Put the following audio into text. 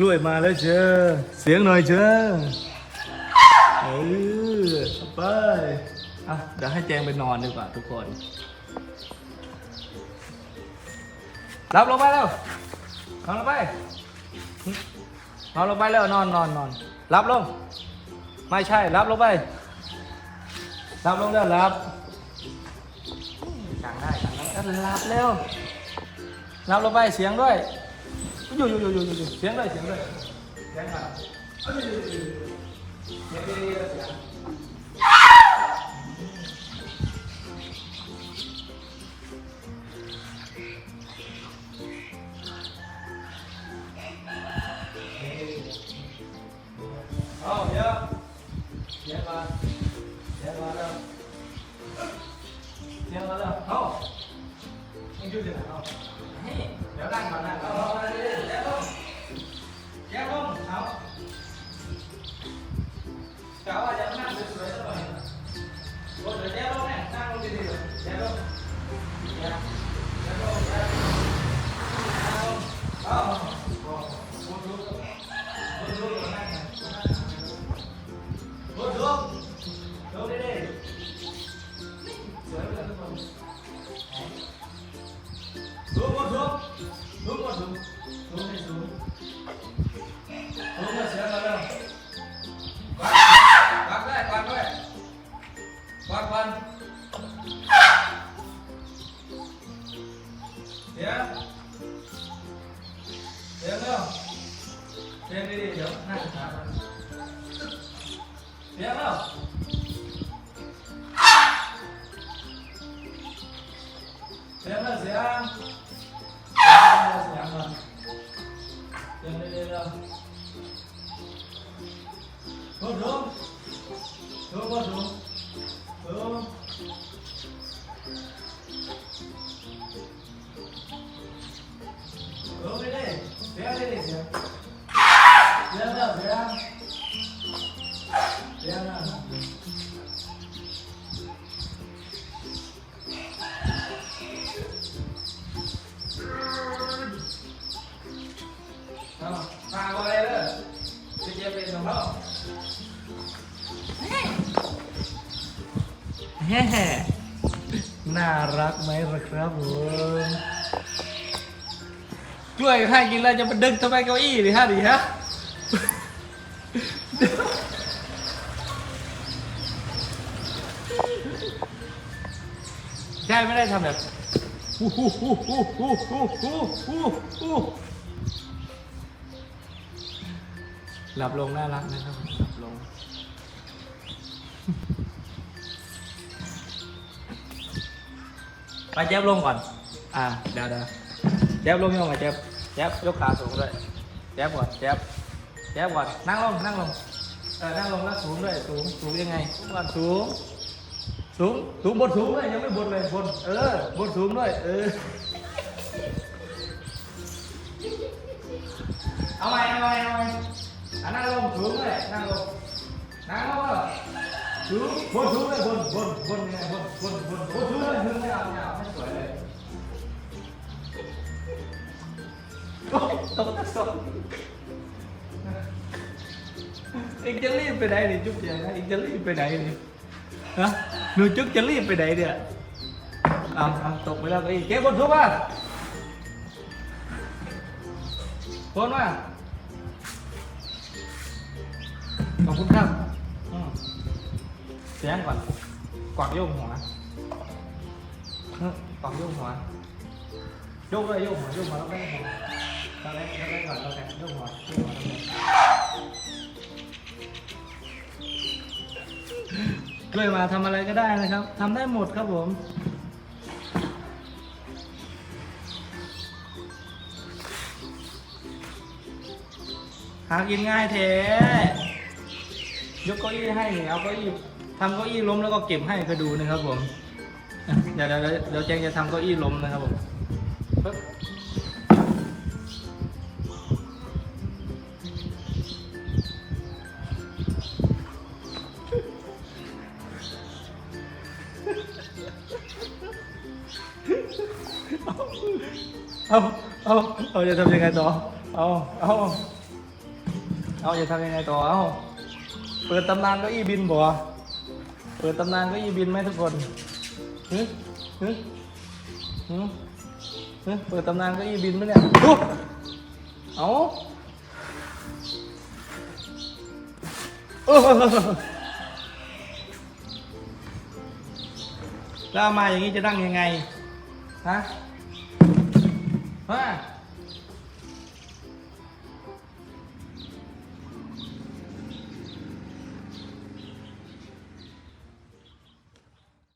กล้วยมาแล้วเจ้าเสียงหน่อยเจ้าเออไปอะเดี๋ยวให้แจงไปนอนดีกว่าทุกคน รับลงไปแล้วนอนลงไปนอนลงไปแล้วนอนนอนนอนรับลง ไม่ใช่รับลงไป รับลงแล้วรับสั่งได้สั่งได้รับเร็วรับลงไปเสียงด้วย 呦呦呦呦呦呦，闲着闲着，闲着，哎呦呦呦呦，闲着闲着。好，别，别玩，别玩了，别玩了，好，你就进来啊。Chaval, Dengan diri, jangan. แฮ่น่ารักไหมล่ะครับผมกล้วยให้กินแล้วจะมาดึงทำไมเก้าอี้ดิฮะดิฮะใช่ไม่ได้ทำแบบฮู้ฮู้ฮู้ฮู้ฮู้ฮู้ฮู้ฮู้ หลับลงน่ารักนะครับหลับลง ไปแจ๊บลงก่อน อ่าเดี๋ยวเดี๋ยวแจ๊บลงยังไงแจ๊บแจ๊บยกขาสูงด้วยแจ๊บก่อนแจ๊บแจ๊บก่อนนั่งลงนั่งลงเออนั่งลงแล้วสูงด้วยสูงสูงยังไงก่อนสูงสูงสูงบนสูงเลยยังไม่บนเลยบนเออบนสูงด้วยเออเอาใหม่เอาใหม่เอาให thứ vốn thứ này vốn vốn vốn này vốn vốn vốn vốn thứ này thứ này nhà hết tuổi này tốt tốt anh chân lý về đây thì chút về anh chân lý về đây thì hả? Nuôi trước chân lý về đây đi ạ. À à tốt bây giờ cái kế vốn thứ ba vốn mà còn cũng không เสียงก่อนกวักโยกหัวกวักโยกหัวโยกเลยโยกหัวโยกหัวแล้วแม่หัวแล้วแม่แล้วแม่ก่อนแล้วแม่โยกหัวโยกหัวแล้วแม่กล้วยมาทำอะไรก็ได้นะครับทำได้หมดครับผมหากินง่ายแท้ยกเก้าอี้ให้เอาเก้าอี้ ทำเก้าอี้ล้มแล้วก็เก็บให้ก็ดูนะครับผมเดี๋ยวเดี๋ยวเดี๋ยวแจงจะทำเก้าอี้ล้มนะครับผมเอาเอาเอาจะทำยังไงต่อ เอาเอาเอาจะทำยังไงต่อ เอาเปิดตำนานเก็อีบินบ่ เปิดตำนานเก็อีบินไหมทุกคนฮึฮึฮึฮึเปิดตำนานเก็อีบินไหมเนี่ยดูเอาเออแล้วเอามาอย่างนี้จะนั่งยังไง ฮะ ฮะ